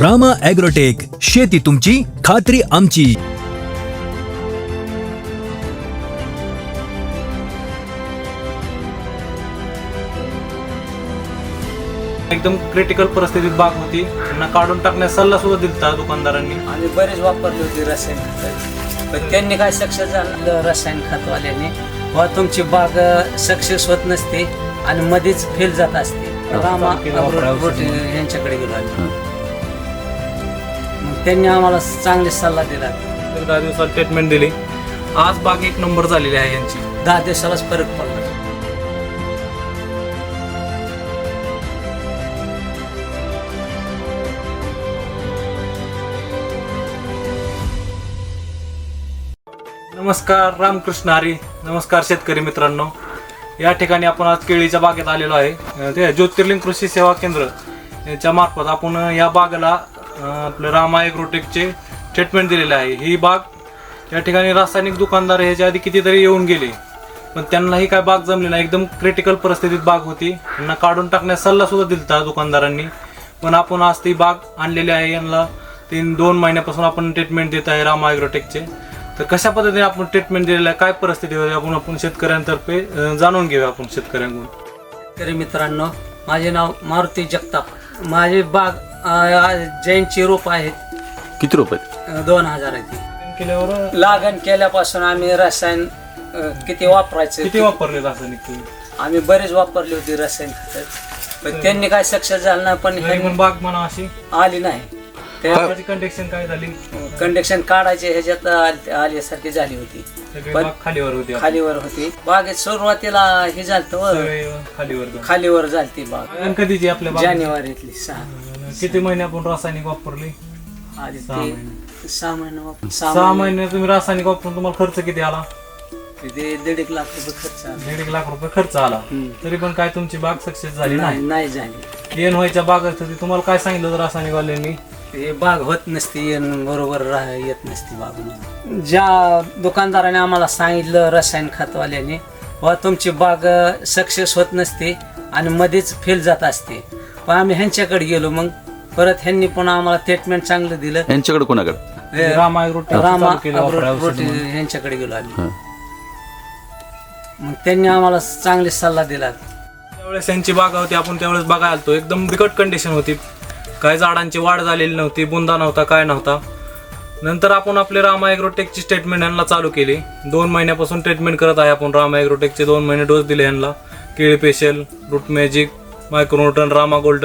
Rama agrotech शेती तुमची खात्री आमची. एकदम क्रिटिकल परिस्थितीत बाग होती. त्यांना काढून टाकण्यास सल्ला सुद्धा दिलता दुकानदारांनी. आम्ही बरेच वापरली होती रसायन खत. पण त्यांनी काय सक्सेस झालं रसायन खतवाल्याने? व तुमची बाग सक्सेस होत नसते आणि मध्येच फेल जात असते. रामा यांच्याकडे गेलो आम्ही. त्यांनी आम्हाला चांगले सल्ला दिला. एक दहा दिवसात ट्रीटमेंट दिली. आज बाग एक नंबर झालेली आहे यांची. दहा दिवसालाच फरक पडला. नमस्कार रामकृष्ण हरी. नमस्कार शेतकरी मित्रांनो. या ठिकाणी आपण आज केळीच्या बागेत आलेलो आहे. अं, ते ज्योतिर्लिंग कृषी सेवा केंद्र यांच्या मार्फत आपण या बागेला आपलं रामा एग्रोटेकचे ट्रीटमेंट दिलेले आहे. ही बाग या ठिकाणी रासायनिक दुकानदार ह्याच्या आधी कितीतरी येऊन गेले. पण त्यांनाही काय बाग जमली नाही. एकदम क्रिटिकल परिस्थितीत बाग होती. त्यांना काढून टाकण्यास सल्ला सुद्धा दिलता दुकानदारांनी. पण आपण आज ती बाग आणलेली आहे. यांना तीन दोन महिन्यापासून आपण ट्रीटमेंट देत आहे रामा आयग्रोटेकचे तर कशा पद्धतीने आपण ट्रीटमेंट दिलेलं आहे? काय परिस्थिती होती आपण आपण शेतकऱ्यांतर्फे जाणून घेऊया आपण शेतकऱ्यांकडून. शेतकरी मित्रांनो माझे नाव मारुती जगताप. माझी बाग जैनची रोप आहेत. किती रुपये अं, दोन हजार आहे ती केल्यावर लागण केल्यापासून आम्ही रसायन अं, किती वापरायचं किती वापरले रासायनिक तुम्ही? आम्ही बरेच वापरली होती रसायन खत. पण त्यांनी काय सक्सेस झालं नाही पण पण बाग म्हणा अशी. आली नाही. त्याची कंडिशन काय झाली? कंडिक्शन काढायचे ह्याच्यात आल- आल्यासारखी झाली होती. सगळी पण बाग खालीवर होती खालीवर होती. बागेत सुरुवातीला हे झालं सगळे खालीवर. खालीवर झालती बाग. कधीची आपल्या बाग जानेवारीतली सहा. किती महिने आपण रासायनिक वापरली? आधी सहा ते सहा महिने वापर सहा महिने. तुम्ही रासायनिक वापरून तुम्हाला खर्च किती आला? ते दीड एक लाख रुपये खर्च आला. दीड एक लाख रुपये खर्च आला. हम्म. तरी पण काय तुमची बाग सक्सेस झाली नाही? नाही नाही झाली. येण व्हायच्या बागात होती तुम्हाला काय सांगितलं होतं रासायनिकवाल्यांनी हे बाग होत नसती येन बरोबर राह- येत नसती बाग ज्या दुकानदाराने आम्हाला सांगितलं रसायन खतवाल्याने व तुमची बाग सक्सेस होत नसते आणि मध्येच फेल जात असते. पण आम्ही ह्यांच्याकडे गेलो मग परत ह्यांनी पुन्हा आम्हाला ट्रीटमेंट चांगलं दिलं. यांच्याकडे कोणाकडे? हे रामा ॲग्रोटेक रामा चालू केलं वापरायला औषधं प्रोटीन म्हणून. ह्यांच्याकडे गेलो आम्ही. मग त्यांनी आम्हाला चांगले सल्ला दिला. त्यावेळेस यांची बागा होती आपण त्यावेळेस बघायला आलतो एकदम बिकट कंडिशन होती. काय झाडांची वाढ झालेली नव्हती बुंदा नव्हता काय नव्हता. नंतर आपण आपले रामा ॲग्रोटेकची ट्रीटमेंट यांना चालू केली. दोन महिन्यापासून ट्रीटमेंट करत आहे आपण. रामा ॲग्रोटेकचे दोन महिने डोस दिले यांना केळी special root magic micronutrient Rama gold.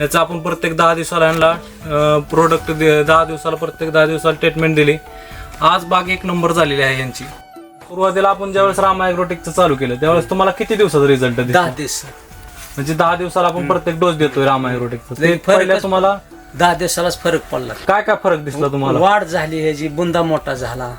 याचा आपण प्रत्येक दहा दिवसाला यांना प्रोडक्ट दहा दिवसाला प्रत्येक दहा दिवसाला ट्रीटमेंट दिली. आज बाग एक नंबर झालेली आहे यांची. सुरुवातीला आपण ज्यावेळेस रामा ॲग्रोटेकचं चालू केलं त्यावेळेस तुम्हाला किती दिवसाचा रिझल्ट दहा दिवस. म्हणजे दहा दिवसाला आपण प्रत्येक डोस देतोय रामा फरकच- पहिल्या तुम्हाला दहा दिवसालाच फरक पडला. काय काय फरक दिसला तुम्हाला? वाढ झाली ह्याची बुंदा मोठा झाला.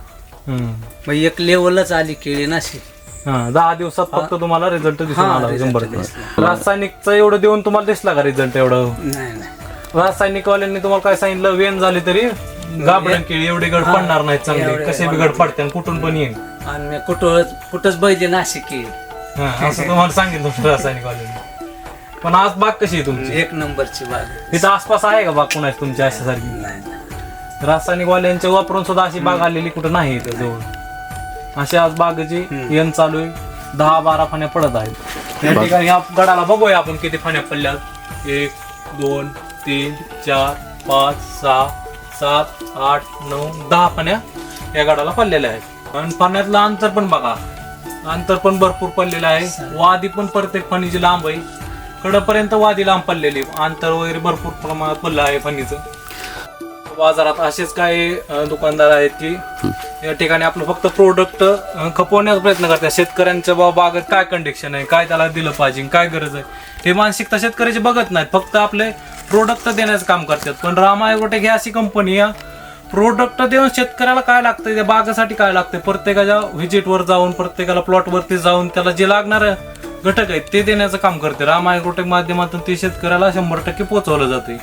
मग एक लेवलच आली केळी नाशी हा, दहा दिवसात फक्त तुम्हाला रिझल्ट दिसून हा, आला result शंभर दिसला. रासायनिकचं एवढं देऊन तुम्हाला दिसला का रिझल्ट एवढं? नाही नाही. रासायनिक वाल्यांनी तुम्हाला काय सांगितलं? वेन झाली तरी गाबडन केळी एवढे गड पडणार नाहीत चांगले. कसे बिघड पडते आणि कुठून पण येईल. आणि मी कुठं कुठंच बैली नाशी केळी हा, असं तुम्हाला सांगितलं होतं रासायनिक वाल्यांनी पण आज बाग कशी आहे तुमची? एक नंबरची बाग. तिथं आसपास आहे का बाग कुणाची तुमच्या अशासारखी? नाही नाही. रासायनिक वाल्यांचे वापरून सुद्धा अशी बाग आलेली कुठं नाही इथं जवळ. अशी आज बागेची यन चालू आहे. दहा बारा फण्या पडत आहेत. या ठिकाणी या गडाला बघूया आपण किती फण्या पडल्यात. एक दोन तीन चार पाच सहा सात आठ नऊ दहा फण्या या गडाला पडलेल्या आहेत. आणि पाण्यातलं अंतर पण बघा. अंतर पण भरपूर पडलेलं आहे. वादी पण प्रत्येक फणीची लांब आहे. कडपर्यंत वादी लांब पडलेली. अंतर वगैरे भरपूर प्रमाणात पडलं आहे फणीचं. बाजारात असेच काही अं, दुकानदार आहेत की या ठिकाणी आपलं फक्त प्रोडक्ट खपवण्याचा प्रयत्न करतात. शेतकऱ्यांच्या बाबा बागेत काय कंडिशन आहे? काय त्याला दिलं पाहिजे? काय गरज आहे? हे मानसिकता शेतकऱ्याची बघत नाहीत. फक्त आपले प्रोडक्ट देण्याचं काम करतात. पण रामा एग्रोटेक ही अशी कंपनी या प्रोडक्ट देऊन शेतकऱ्याला काय लागतं त्या बागेसाठी काय लागतं प्रत्येकाच्या व्हिजिटवर जाऊन प्रत्येकाला प्लॉटवरती जाऊन त्याला जे लागणार घटक आहेत ते देण्याचं काम करते. रामा एग्रोटेक माध्यमातून ते शेतकऱ्याला शंभर टक्के पोहोचवलं जाते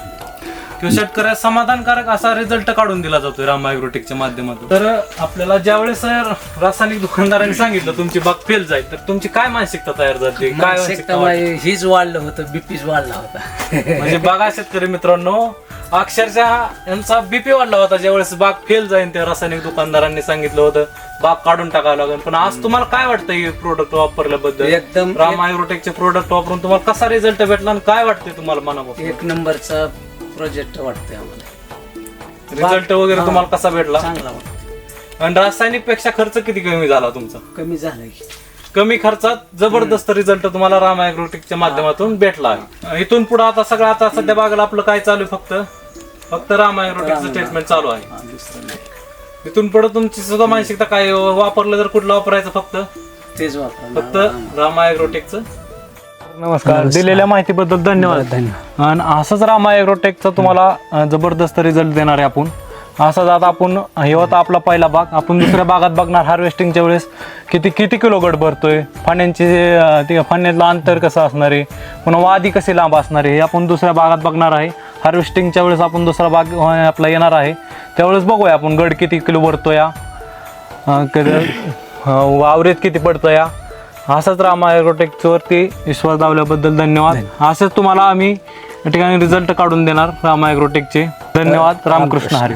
किंवा शेतकऱ्याला समाधानकारक असा रिझल्ट काढून दिला जातोय राम ॲग्रोटेकच्या माध्यमातून. तर आपल्याला ज्यावेळेस रासायनिक दुकानदारांनी सांगितलं तुमची बाग फेल जाईल तर तुमची काय मानसिकता तयार झाली? काय मानसिकता वाटली? माझी हीच वाढलं होतं बीपीच वाढला होता. म्हणजे बघा शेतकरी मित्रांनो अक्षरशः यांचा बीपी वाढला होता ज्यावेळेस बाग फेल जाईल त्या रासायनिक दुकानदारांनी सांगितलं होतं बाग काढून टाकावं लागेल. पण आज तुम्हाला काय वाटतं हे प्रोडक्ट वापरल्याबद्दल? एकदम राम ॲग्रोटेकचे प्रोडक्ट वापरून तुम्हाला कसा रिझल्ट भेटला आणि काय वाटतंय तुम्हाला मनापासून? एक नंबरचा प्रोजेक्ट वाटतोय आम्हाला. रिझल्ट वगैरे हा. तुम्हाला कसा भेटला? चांगला वाटतो आणि रासायनिकपेक्षा खर्च किती कमी झाला तुमचा? कमी झालं की. कमी खर्चात जबरदस्त रिझल्ट तुम्हाला राम ॲग्रोटेकच्या माध्यमातून भेटला. आहे इथून पुढे आता सगळं आता सध्या बागाला आपलं काय चालू आहे फक्त? फक्त राम ॲग्रोटेकचं राम- ट्रीटमेंट चालू आहे. हा, दुसरं नाही. इथून पुढे तुमची सुद्धा मानसिकता काय वापरलं तर कुठलं वापरायचं फक्त? तेच वापरणार फक्त रामा ॲग्रोटेकचं नमस्कार. दिलेल्या माहितीबद्दल धन्यवाद. धन्यवाद. आणि असंच रामा ॲग्रोटेकचा तुम्हाला अं, जबरदस्त रिझल्ट देणार आहे आपण. असंच आता आपण हे होता आपला पहिला बाग आपण दुसऱ्या बागात बघणार हार्वेस्टिंगच्या वेळेस किती किती किलो गड भरतोय. फाण्यांची जे, अं, ते फाण्यातलं अंतर कसं असणार आहे. पुन्हा वादी कशी लांब असणार आहे हे आपण दुसऱ्या बागात बघणार आहे. हार्वेस्टिंगच्या वेळेस आपण दुसरा बाग अं, आपला येणार आहे. त्यावेळेस बघूया आपण गड किती किलो भरतो या अं, कधी- अं, वावरेत किती पडतं या असंच रामा ॲग्रोटेकवरती विश्वास लावल्याबद्दल धन्यवाद. असंच तुम्हाला आम्ही या ठिकाणी रिझल्ट काढून देणार रामा ॲग्रोटेकचे धन्यवाद. रामकृष्ण. हरी